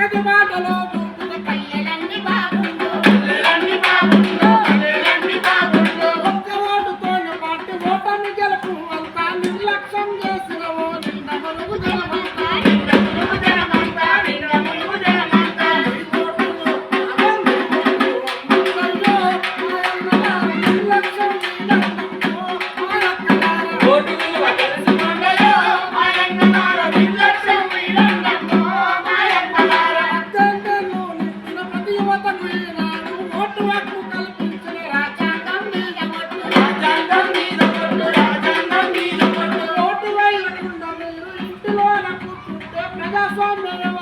i everyone alone. Pega fome, meu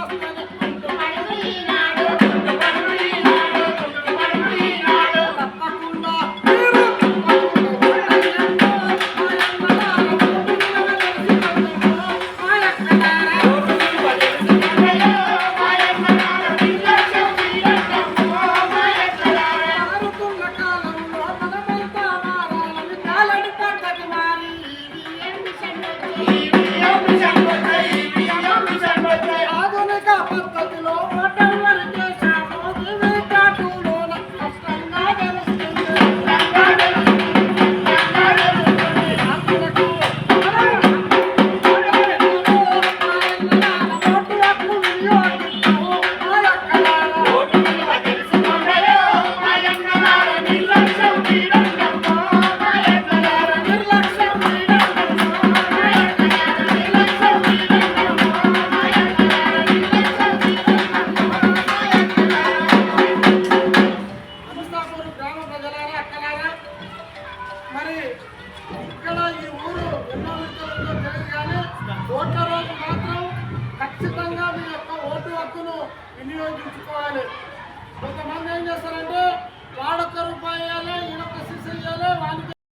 తెలియదు కానీ రోజు మాత్రం ఖచ్చితంగా మీ యొక్క ఓటు హక్కును వినియోగించుకోవాలి. కొంతమంది ఏం చేస్తారు